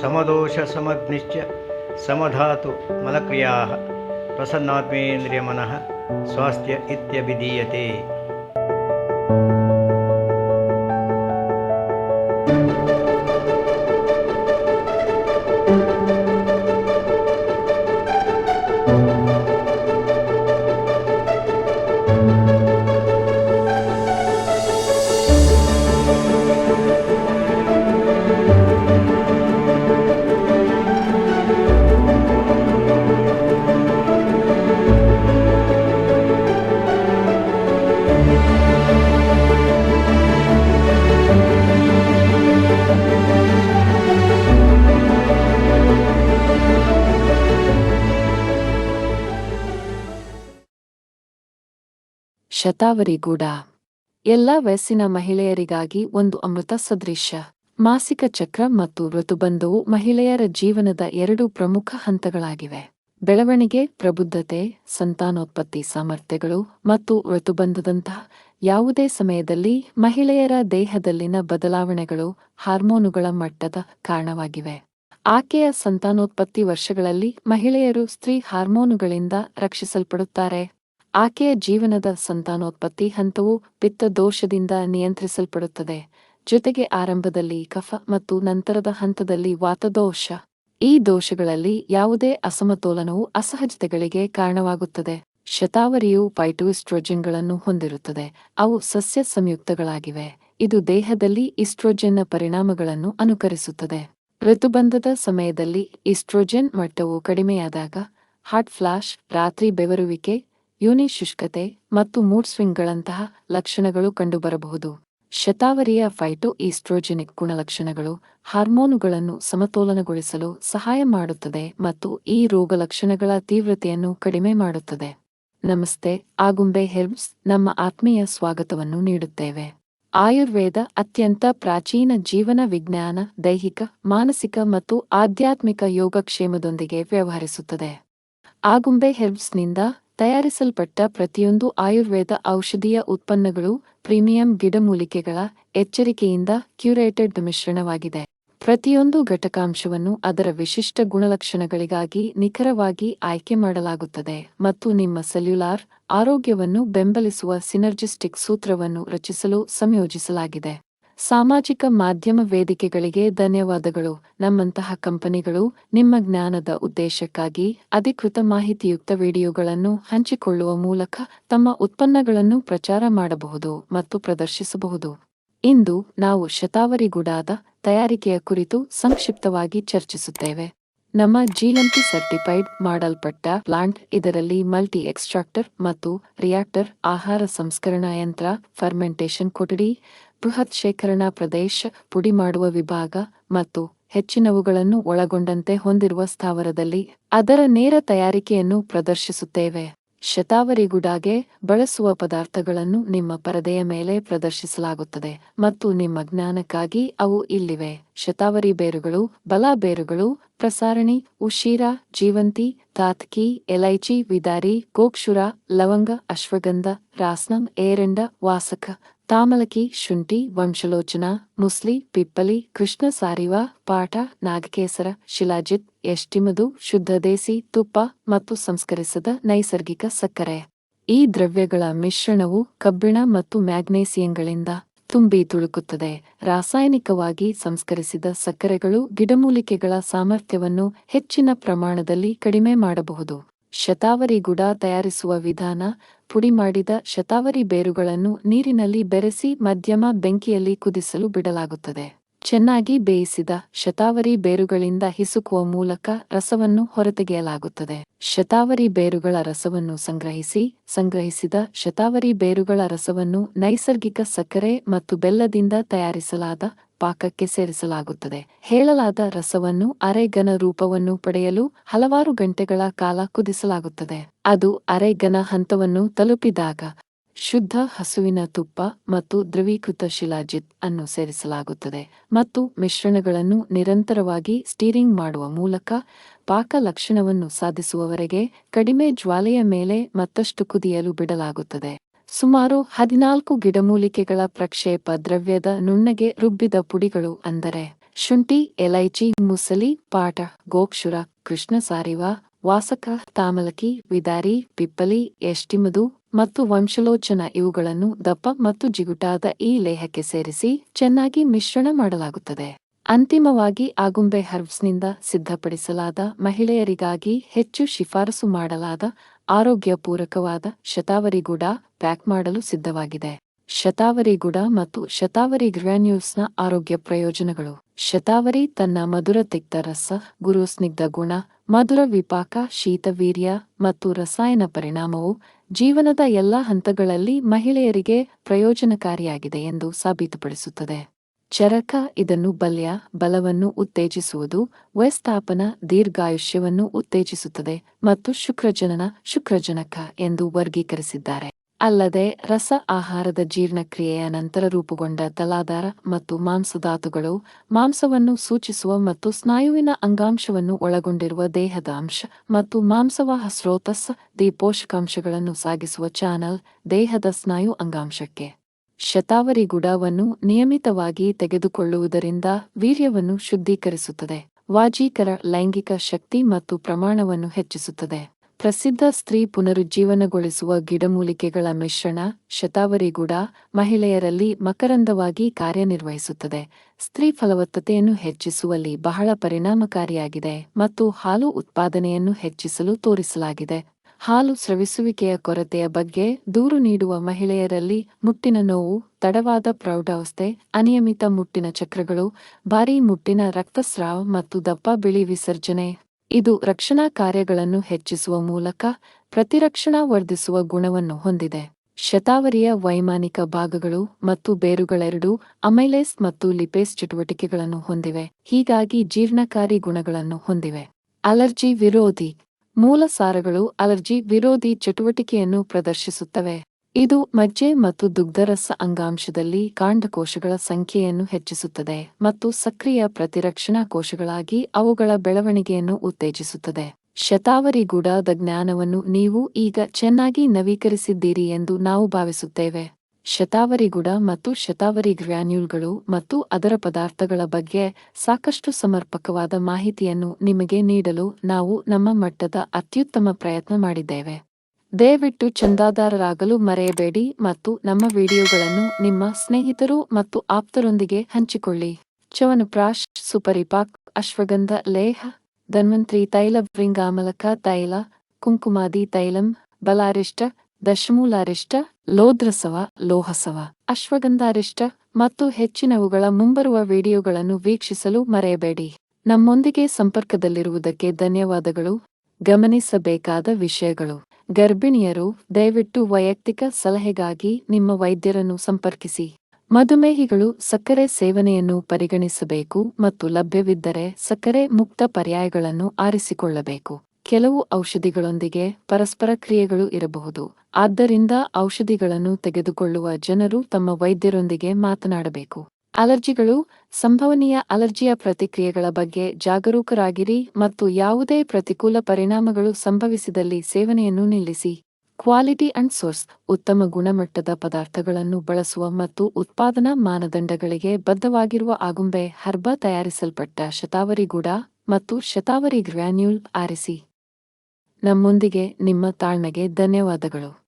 समदोषसमग्निश्च समधातु मलक्रियाः प्रसन्नात्मेन्द्रियमनः स्वास्थ्य इत्यभिधीयते। ಶತಾವರಿಗೂಡ. ಎಲ್ಲ ವಯಸ್ಸಿನ ಮಹಿಳೆಯರಿಗಾಗಿ ಒಂದು ಅಮೃತ ಸದೃಶ. ಮಾಸಿಕ ಚಕ್ರ ಮತ್ತು ಋತುಬಂಧವು ಮಹಿಳೆಯರ ಜೀವನದ ಎರಡು ಪ್ರಮುಖ ಹಂತಗಳಾಗಿವೆ. ಬೆಳವಣಿಗೆ, ಪ್ರಬುದ್ಧತೆ, ಸಂತಾನೋತ್ಪತ್ತಿ ಸಾಮರ್ಥ್ಯಗಳು ಮತ್ತು ಋತುಬಂಧದಂತಹ ಯಾವುದೇ ಸಮಯದಲ್ಲಿ ಮಹಿಳೆಯರ ದೇಹದಲ್ಲಿನ ಬದಲಾವಣೆಗಳು ಹಾರ್ಮೋನುಗಳ ಮಟ್ಟದ ಕಾರಣವಾಗಿವೆ. ಆಕೆಯ ಸಂತಾನೋತ್ಪತ್ತಿ ವರ್ಷಗಳಲ್ಲಿ ಮಹಿಳೆಯರು ಸ್ತ್ರೀ ಹಾರ್ಮೋನುಗಳಿಂದ ರಕ್ಷಿಸಲ್ಪಡುತ್ತಾರೆ. ಆಕೆಯ ಜೀವನದ ಸಂತಾನೋತ್ಪತ್ತಿ ಹಂತವು ಪಿತ್ತದೋಷದಿಂದ ನಿಯಂತ್ರಿಸಲ್ಪಡುತ್ತದೆ. ಜೊತೆಗೆ ಆರಂಭದಲ್ಲಿ ಕಫ ಮತ್ತು ನಂತರದ ಹಂತದಲ್ಲಿ ವಾತದೋಷ. ಈ ದೋಷಗಳಲ್ಲಿ ಯಾವುದೇ ಅಸಮತೋಲನವು ಅಸಹಜತೆಗಳಿಗೆ ಕಾರಣವಾಗುತ್ತದೆ. ಶತಾವರಿಯು ಪೈಟೋಇಸ್ಟ್ರೋಜೆನ್ಗಳನ್ನು ಹೊಂದಿರುತ್ತದೆ. ಅವು ಸಸ್ಯ ಸಂಯುಕ್ತಗಳಾಗಿವೆ. ಇದು ದೇಹದಲ್ಲಿ ಇಸ್ಟ್ರೋಜೆನ್ನ ಪರಿಣಾಮಗಳನ್ನು ಅನುಕರಿಸುತ್ತದೆ. ಋತುಬಂಧದ ಸಮಯದಲ್ಲಿ ಇಸ್ಟ್ರೋಜೆನ್ ಮಟ್ಟವು ಕಡಿಮೆಯಾದಾಗ ಹಾರ್ಟ್ ಫ್ಲಾಶ್ ರಾತ್ರಿ ಬೆವರುವಿಕೆ ಯೋನಿ ಶುಷ್ಕತೆ ಮತ್ತು ಮೂಡ್ ಸ್ವಿಂಗ್ಗಳಂತಹ ಲಕ್ಷಣಗಳು ಕಂಡುಬರಬಹುದು. ಶತಾವರಿಯ ಫೈಟೋ ಈಸ್ಟ್ರೋಜೆನಿಕ್ ಗುಣಲಕ್ಷಣಗಳು ಹಾರ್ಮೋನುಗಳನ್ನು ಸಮತೋಲನಗೊಳಿಸಲು ಸಹಾಯ ಮಾಡುತ್ತದೆ ಮತ್ತು ಈ ರೋಗಲಕ್ಷಣಗಳ ತೀವ್ರತೆಯನ್ನು ಕಡಿಮೆ ಮಾಡುತ್ತದೆ. ನಮಸ್ತೆ, ಆಗುಂಬೆ ಹೆರ್ಬ್ಸ್ ನಮ್ಮ ಆತ್ಮೀಯ ಸ್ವಾಗತವನ್ನು ನೀಡುತ್ತೇವೆ. ಆಯುರ್ವೇದ ಅತ್ಯಂತ ಪ್ರಾಚೀನ ಜೀವನ ವಿಜ್ಞಾನ, ದೈಹಿಕ, ಮಾನಸಿಕ ಮತ್ತು ಆಧ್ಯಾತ್ಮಿಕ ಯೋಗಕ್ಷೇಮದೊಂದಿಗೆ ವ್ಯವಹರಿಸುತ್ತದೆ. ಆಗುಂಬೆ ಹೆರ್ಬ್ಸ್ನಿಂದ ತಯಾರಿಸಲ್ಪಟ್ಟ ಪ್ರತಿಯೊಂದು ಆಯುರ್ವೇದ ಔಷಧೀಯ ಉತ್ಪನ್ನಗಳು ಪ್ರೀಮಿಯಂ ಗಿಡಮೂಲಿಕೆಗಳ ಎಚ್ಚರಿಕೆಯಿಂದ ಕ್ಯೂರೇಟೆಡ್ ಮಿಶ್ರಣವಾಗಿದೆ. ಪ್ರತಿಯೊಂದು ಘಟಕಾಂಶವನ್ನು ಅದರ ವಿಶಿಷ್ಟ ಗುಣಲಕ್ಷಣಗಳಿಗಾಗಿ ನಿಖರವಾಗಿ ಆಯ್ಕೆ ಮಾಡಲಾಗುತ್ತದೆ ಮತ್ತು ನಿಮ್ಮ ಸೆಲ್ಯುಲಾರ್ ಆರೋಗ್ಯವನ್ನು ಬೆಂಬಲಿಸುವ ಸಿನರ್ಜಿಸ್ಟಿಕ್ ಸೂತ್ರವನ್ನು ರಚಿಸಲು ಸಂಯೋಜಿಸಲಾಗಿದೆ. ಸಾಮಾಜಿಕ ಮಾಧ್ಯಮ ವೇದಿಕೆಗಳಿಗೆ ಧನ್ಯವಾದಗಳು. ನಮ್ಮಂತಹ ಕಂಪನಿಗಳು ನಿಮ್ಮ ಜ್ಞಾನದ ಉದ್ದೇಶಕ್ಕಾಗಿ ಅಧಿಕೃತ ಮಾಹಿತಿಯುಕ್ತ ವಿಡಿಯೋಗಳನ್ನು ಹಂಚಿಕೊಳ್ಳುವ ಮೂಲಕ ತಮ್ಮ ಉತ್ಪನ್ನಗಳನ್ನು ಪ್ರಚಾರ ಮಾಡಬಹುದು ಮತ್ತು ಪ್ರದರ್ಶಿಸಬಹುದು. ಇಂದು ನಾವು ಶತಾವರಿಗುಡಾದ ತಯಾರಿಕೆಯ ಕುರಿತು ಸಂಕ್ಷಿಪ್ತವಾಗಿ ಚರ್ಚಿಸುತ್ತೇವೆ. ನಮ್ಮ ಜಿಎಂಪಿ ಸರ್ಟಿಫೈಡ್ ಮಾಡಲ್ಪಟ್ಟ ಪ್ಲಾಂಟ್, ಇದರಲ್ಲಿ ಮಲ್ಟಿ ಎಕ್ಸ್ಟ್ರಾಕ್ಟರ್ ಮತ್ತು ರಿಯಾಕ್ಟರ್, ಆಹಾರ ಸಂಸ್ಕರಣಾ ಯಂತ್ರ, ಫರ್ಮೆಂಟೇಷನ್ ಕೊಠಡಿ ಬೃಹತ್ ಶೇಖರಣಾ ಪ್ರದೇಶ, ಪುಡಿ ಮಾಡುವ ವಿಭಾಗ ಮತ್ತು ಹೆಚ್ಚಿನವುಗಳನ್ನು ಒಳಗೊಂಡಂತೆ ಹೊಂದಿರುವ ಸ್ಥಾವರದಲ್ಲಿ ಅದರ ನೇರ ತಯಾರಿಕೆಯನ್ನು ಪ್ರದರ್ಶಿಸುತ್ತೇವೆ. ಶತಾವರಿಗುಡಾಗೆ ಬಳಸುವ ಪದಾರ್ಥಗಳನ್ನು ನಿಮ್ಮ ಪರದೆಯ ಮೇಲೆ ಪ್ರದರ್ಶಿಸಲಾಗುತ್ತದೆ ಮತ್ತು ನಿಮ್ಮ ಜ್ಞಾನಕ್ಕಾಗಿ ಅವು ಇಲ್ಲಿವೆ. ಶತಾವರಿ ಬೇರುಗಳು, ಬಲ ಬೇರುಗಳು, ಪ್ರಸಾರಣಿ, ಉಶೀರ, ಜೀವಂತಿ, ತಾತ್ಕಿ, ಎಲೈಚಿ, ವಿದಾರಿ ಕೋಕ್ಷುರ ಲವಂಗ, ಅಶ್ವಗಂಧ, ರಾಸ್ನಂ, ಏರೆಂಡ, ವಾಸಕ ತಾಮಲಕಿ ಶುಂಠಿ ವಂಶಲೋಚನ ಮುಸ್ಲಿ ಪಿಪ್ಪಲಿ ಕೃಷ್ಣ ಸಾರಿವ ಪಾಠ ನಾಗಕೇಸರ ಶಿಲಾಜಿತ್ ಎಷ್ಟಿಮದು ಶುದ್ಧ ದೇಸಿ ತುಪ್ಪ ಮತ್ತು ಸಂಸ್ಕರಿಸದ ನೈಸರ್ಗಿಕ ಸಕ್ಕರೆ ಈ ದ್ರವ್ಯಗಳ ಮಿಶ್ರಣವು ಕಬ್ಬಿಣ ಮತ್ತು ಮ್ಯಾಗ್ನೇಸಿಯಂಗಳಿಂದ ತುಂಬಿ ತುಳುಕುತ್ತದೆ. ರಾಸಾಯನಿಕವಾಗಿ ಸಂಸ್ಕರಿಸಿದ ಸಕ್ಕರೆಗಳು ಗಿಡಮೂಲಿಕೆಗಳ ಸಾಮರ್ಥ್ಯವನ್ನು ಹೆಚ್ಚಿನ ಪ್ರಮಾಣದಲ್ಲಿ ಕಡಿಮೆ ಮಾಡಬಹುದು. ಶತಾವರಿ ಗುಡ ತಯಾರಿಸುವ ವಿಧಾನ ಪುಡಿ ಮಾಡಿದ ಶತಾವರಿ ಬೇರುಗಳನ್ನು ನೀರಿನಲ್ಲಿ ಬೆರೆಸಿ ಮಧ್ಯಮ ಬೆಂಕಿಯಲ್ಲಿ ಕುದಿಸಲು ಬಿಡಲಾಗುತ್ತದೆ. ಚೆನ್ನಾಗಿ ಬೇಯಿಸಿದ ಶತಾವರಿ ಬೇರುಗಳಿಂದ ಹಿಸುಕುವ ಮೂಲಕ ರಸವನ್ನು ಹೊರತೆಗೆಯಲಾಗುತ್ತದೆ. ಶತಾವರಿ ಬೇರುಗಳ ರಸವನ್ನು ಸಂಗ್ರಹಿಸಿ, ಸಂಗ್ರಹಿಸಿದ ಶತಾವರಿ ಬೇರುಗಳ ರಸವನ್ನು ನೈಸರ್ಗಿಕ ಸಕ್ಕರೆ ಮತ್ತು ಬೆಲ್ಲದಿಂದ ತಯಾರಿಸಲಾದ ಪಾಕಕ್ಕೆ ಸೇರಿಸಲಾಗುತ್ತದೆ. ಹೇಳಲಾದ ರಸವನ್ನು ಅರೆಗನ ರೂಪವನ್ನು ಪಡೆಯಲು ಹಲವಾರು ಗಂಟೆಗಳ ಕಾಲ ಕುದಿಸಲಾಗುತ್ತದೆ. ಅದು ಅರೆಗನ ಹಂತವನ್ನು ತಲುಪಿದಾಗ ಶುದ್ಧ ಹಸುವಿನ ತುಪ್ಪ ಮತ್ತು ದ್ರವೀಕೃತ ಶಿಲಾಜಿತ್ ಅನ್ನು ಸೇರಿಸಲಾಗುತ್ತದೆ ಮತ್ತು ಮಿಶ್ರಣಗಳನ್ನು ನಿರಂತರವಾಗಿ ಸ್ಟೀರಿಂಗ್ ಮಾಡುವ ಮೂಲಕ ಪಾಕ ಲಕ್ಷಣವನ್ನು ಸಾಧಿಸುವವರೆಗೆ ಕಡಿಮೆ ಜ್ವಾಲೆಯ ಮೇಲೆ ಮತ್ತಷ್ಟು ಕುದಿಯಲು ಬಿಡಲಾಗುತ್ತದೆ. ಸುಮಾರು ಹದಿನಾಲ್ಕು ಗಿಡಮೂಲಿಕೆಗಳ ಪ್ರಕ್ಷೇಪ ದ್ರವ್ಯದ ನುಣ್ಣಗೆ ರುಬ್ಬಿದ ಪುಡಿಗಳು ಅಂದರೆ ಶುಂಠಿ, ಎಲೈಚಿ, ಮುಸಲಿ ಪಾಟ ಗೋಕ್ಷುರ ಕೃಷ್ಣ ಸಾರಿವ ವಾಸಕ, ತಾಮಲಕಿ, ವಿದಾರಿ, ಪಿಪ್ಪಲಿ, ಎಷ್ಟಿಮದು ಮತ್ತು ವಂಶಲೋಚನ ಇವುಗಳನ್ನು ದಪ್ಪ ಮತ್ತು ಜಿಗುಟಾದ ಈ ಲೇಹಕ್ಕೆ ಸೇರಿಸಿ ಚೆನ್ನಾಗಿ ಮಿಶ್ರಣ ಮಾಡಲಾಗುತ್ತದೆ. ಅಂತಿಮವಾಗಿ ಆಗುಂಬೆ ಹರ್ಬ್ಸ್ನಿಂದ ಸಿದ್ಧಪಡಿಸಲಾದ ಮಹಿಳೆಯರಿಗಾಗಿ ಹೆಚ್ಚು ಶಿಫಾರಸು ಮಾಡಲಾದ ಆರೋಗ್ಯಪೂರಕವಾದ ಶತಾವರಿ ಗುಡ ಪ್ಯಾಕ್ ಮಾಡಲು ಸಿದ್ಧವಾಗಿದೆ. ಶತಾವರಿ ಗುಡ ಮತ್ತು ಶತಾವರಿ ಗ್ರ್ಯಾನ್ಯೂಸ್ನ ಆರೋಗ್ಯ ಪ್ರಯೋಜನಗಳು. ಶತಾವರಿ ತನ್ನ ಮಧುರ ತಿಕ್ತ ರಸ, ಗುರು ಸ್ನಿಗ್ಧ ಗುಣ ಮಧುರ ವಿಪಾಕ, ಶೀತವೀರ್ಯ ಮತ್ತು ರಸಾಯನ ಪರಿಣಾಮವು ಜೀವನದ ಎಲ್ಲಾ ಹಂತಗಳಲ್ಲಿ ಮಹಿಳೆಯರಿಗೆ ಪ್ರಯೋಜನಕಾರಿಯಾಗಿದೆ ಎಂದು ಸಾಬೀತುಪಡಿಸುತ್ತದೆ. ಚರಕ ಇದನ್ನು ಬಲ್ಯ, ಬಲವನ್ನು ಉತ್ತೇಜಿಸುವುದು ವಯಸ್ತಾಪನ ದೀರ್ಘಾಯುಷ್ಯವನ್ನು ಉತ್ತೇಜಿಸುತ್ತದೆ ಮತ್ತು ಶುಕ್ರಜನನ ಶುಕ್ರಜನಕ ಎಂದು ವರ್ಗೀಕರಿಸಿದ್ದಾರೆ. ಅಲ್ಲದೆ ರಸ ಆಹಾರದ ಜೀರ್ಣಕ್ರಿಯೆಯ ನಂತರ ರೂಪುಗೊಂಡ ತಲಾಧಾರ ಮತ್ತು ಮಾಂಸಧಾತುಗಳು ಮಾಂಸವನ್ನು ಸೂಚಿಸುವ ಮತ್ತು ಸ್ನಾಯುವಿನ ಅಂಗಾಂಶವನ್ನು ಒಳಗೊಂಡಿರುವ ದೇಹದ ಅಂಶ ಮತ್ತು ಮಾಂಸವಾಹ ಸ್ರೋತಸ್ ದಿ ಪೋಷಕಾಂಶಗಳನ್ನು ಸಾಗಿಸುವ ಚಾನಲ್ ದೇಹದ ಸ್ನಾಯು ಅಂಗಾಂಶಕ್ಕೆ. ಶತಾವರಿ ಗುಡವನ್ನು ನಿಯಮಿತವಾಗಿ ತೆಗೆದುಕೊಳ್ಳುವುದರಿಂದ ವೀರ್ಯವನ್ನು ಶುದ್ಧೀಕರಿಸುತ್ತದೆ. ವಾಜೀಕರ ಲೈಂಗಿಕ ಶಕ್ತಿ ಮತ್ತು ಪ್ರಮಾಣವನ್ನು ಹೆಚ್ಚಿಸುತ್ತದೆ. ಪ್ರಸಿದ್ಧ ಸ್ತ್ರೀ ಪುನರುಜ್ಜೀವನಗೊಳಿಸುವ ಗಿಡಮೂಲಿಕೆಗಳ ಮಿಶ್ರಣ ಶತಾವರಿ ಗುಡ ಮಹಿಳೆಯರಲ್ಲಿ ಮಕರಂದವಾಗಿ ಕಾರ್ಯನಿರ್ವಹಿಸುತ್ತದೆ. ಸ್ತ್ರೀ ಫಲವತ್ತತೆಯನ್ನು ಹೆಚ್ಚಿಸುವಲ್ಲಿ ಬಹಳ ಪರಿಣಾಮಕಾರಿಯಾಗಿದೆ ಮತ್ತು ಹಾಲು ಉತ್ಪಾದನೆಯನ್ನು ಹೆಚ್ಚಿಸಲು ತೋರಿಸಲಾಗಿದೆ. ಹಾಲು ಸ್ರವಿಸುವಿಕೆಯ ಕೊರತೆಯ ಬಗ್ಗೆ ದೂರು ನೀಡುವ ಮಹಿಳೆಯರಲ್ಲಿ ಮುಟ್ಟಿನ ನೋವು, ತಡವಾದ ಪ್ರೌಢಾವಸ್ಥೆ, ಅನಿಯಮಿತ ಮುಟ್ಟಿನ ಚಕ್ರಗಳು, ಭಾರೀ ಮುಟ್ಟಿನ ರಕ್ತಸ್ರಾವ ಮತ್ತು ದಪ್ಪ ಬಿಳಿ ವಿಸರ್ಜನೆ ಇದು ರಕ್ಷಣಾ ಕಾರ್ಯಗಳನ್ನು ಹೆಚ್ಚಿಸುವ ಮೂಲಕ ಪ್ರತಿರಕ್ಷಣಾ ವರ್ಧಿಸುವ ಗುಣವನ್ನು ಹೊಂದಿದೆ. ಶತಾವರಿಯ ವೈಮಾನಿಕ ಭಾಗಗಳು ಮತ್ತು ಬೇರುಗಳೆರಡೂ ಅಮೈಲೇಸ್ ಮತ್ತು ಲಿಪೇಸ್ ಚಟುವಟಿಕೆಗಳನ್ನು ಹೊಂದಿವೆ. ಹೀಗಾಗಿ ಜೀರ್ಣಕಾರಿ ಗುಣಗಳನ್ನು ಹೊಂದಿವೆ. ಅಲರ್ಜಿ ವಿರೋಧಿ. ಮೂಲ ಸಾರಗಳು ಅಲರ್ಜಿ ವಿರೋಧಿ ಚಟುವಟಿಕೆಯನ್ನು ಪ್ರದರ್ಶಿಸುತ್ತವೆ. ಇದು ಮಜ್ಜೆ ಮತ್ತು ದುಗ್ಧರಸ ಅಂಗಾಂಶದಲ್ಲಿ ಕಾಂಡಕೋಶಗಳ ಸಂಖ್ಯೆಯನ್ನು ಹೆಚ್ಚಿಸುತ್ತದೆ ಮತ್ತು ಸಕ್ರಿಯ ಪ್ರತಿರಕ್ಷಣಾ ಕೋಶಗಳಾಗಿ ಅವುಗಳ ಬೆಳವಣಿಗೆಯನ್ನು ಉತ್ತೇಜಿಸುತ್ತದೆ. ಶತಾವರಿ ಗುಡಾದ ಜ್ಞಾನವನ್ನು ನೀವು ಈಗ ಚೆನ್ನಾಗಿ ನವೀಕರಿಸಿದ್ದೀರಿ ಎಂದು ನಾವು ಭಾವಿಸುತ್ತೇವೆ. ಶತಾವರಿ ಗುಡ ಮತ್ತು ಶತಾವರಿ ಗ್ರ್ಯಾನ್ಯೂಲ್ಗಳು ಮತ್ತು ಅದರ ಪದಾರ್ಥಗಳ ಬಗ್ಗೆ ಸಾಕಷ್ಟು ಸಮರ್ಪಕವಾದ ಮಾಹಿತಿಯನ್ನು ನಿಮಗೆ ನೀಡಲು ನಾವು ನಮ್ಮ ಮಟ್ಟದ ಅತ್ಯುತ್ತಮ ಪ್ರಯತ್ನ ಮಾಡಿದ್ದೇವೆ. ದಯವಿಟ್ಟು ಚಂದಾದಾರರಾಗಲು ಮರೆಯಬೇಡಿ ಮತ್ತು ನಮ್ಮ ವಿಡಿಯೋಗಳನ್ನು ನಿಮ್ಮ ಸ್ನೇಹಿತರು ಮತ್ತು ಆಪ್ತರೊಂದಿಗೆ ಹಂಚಿಕೊಳ್ಳಿ. ಚವನಪ್ರಾಶ್, ಸುಪರಿಪಾಕ್, ಅಶ್ವಗಂಧ, ಲೇಹ, ಧನ್ವಂತ್ರಿ ತೈಲ ಭೃಂಗಾಮಲಕ ತೈಲ, ಕುಂಕುಮಾದಿ ತೈಲಂ, ಬಲಾರಿಷ್ಟ, ದಶಮೂಲಾರಿಷ್ಟ, ಲೋದ್ರಸವ, ಲೋಹಸವ, ಅಶ್ವಗಂಧಾರಿಷ್ಟ ಮತ್ತು ಹೆಚ್ಚಿನವುಗಳ ಮುಂಬರುವ ವಿಡಿಯೋಗಳನ್ನು ವೀಕ್ಷಿಸಲು ಮರೆಯಬೇಡಿ. ನಮ್ಮೊಂದಿಗೆ ಸಂಪರ್ಕದಲ್ಲಿರುವುದಕ್ಕೆ ಧನ್ಯವಾದಗಳು. ಗಮನಿಸಬೇಕಾದ ವಿಷಯಗಳು. ಗರ್ಭಿಣಿಯರು, ದಯವಿಟ್ಟು ವೈಯಕ್ತಿಕ ಸಲಹೆಗಾಗಿ ನಿಮ್ಮ ವೈದ್ಯರನ್ನು ಸಂಪರ್ಕಿಸಿ. ಮಧುಮೇಹಿಗಳು ಸಕ್ಕರೆ ಸೇವನೆಯನ್ನು ಪರಿಗಣಿಸಬೇಕು ಮತ್ತು ಲಭ್ಯವಿದ್ದರೆ ಸಕ್ಕರೆ ಮುಕ್ತ ಪರ್ಯಾಯಗಳನ್ನು ಆರಿಸಿಕೊಳ್ಳಬೇಕು. ಕೆಲವು ಔಷಧಿಗಳೊಂದಿಗೆ ಪರಸ್ಪರ ಕ್ರಿಯೆಗಳು ಇರಬಹುದು. ಆದ್ದರಿಂದ ಔಷಧಿಗಳನ್ನು ತೆಗೆದುಕೊಳ್ಳುವ ಜನರು ತಮ್ಮ ವೈದ್ಯರೊಂದಿಗೆ ಮಾತನಾಡಬೇಕು. ಅಲರ್ಜಿಗಳು ಸಂಭವನೀಯ ಅಲರ್ಜಿಯ ಪ್ರತಿಕ್ರಿಯೆಗಳ ಬಗ್ಗೆ ಜಾಗರೂಕರಾಗಿರಿ ಮತ್ತು ಯಾವುದೇ ಪ್ರತಿಕೂಲ ಪರಿಣಾಮಗಳು ಸಂಭವಿಸಿದಲ್ಲಿ ಸೇವನೆಯನ್ನು ನಿಲ್ಲಿಸಿ. ಕ್ವಾಲಿಟಿ ಅಂಡ್ ಸೋರ್ಸ್ ಉತ್ತಮ ಗುಣಮಟ್ಟದ ಪದಾರ್ಥಗಳನ್ನು ಬಳಸುವ ಮತ್ತು ಉತ್ಪಾದನಾ ಮಾನದಂಡಗಳಿಗೆ ಬದ್ಧವಾಗಿರುವ ಆಗುಂಬೆ ಹರ್ಬ ತಯಾರಿಸಲ್ಪಟ್ಟ ಶತಾವರಿ ಗುಡ ಮತ್ತು ಶತಾವರಿ ಗ್ರ್ಯಾನ್ಯೂಲ್ ಆರಿಸಿ. ನಮ್ಮೊಂದಿಗೆ ನಿಮ್ಮ ತಾಳ್ಮೆಗೆ ಧನ್ಯವಾದಗಳು.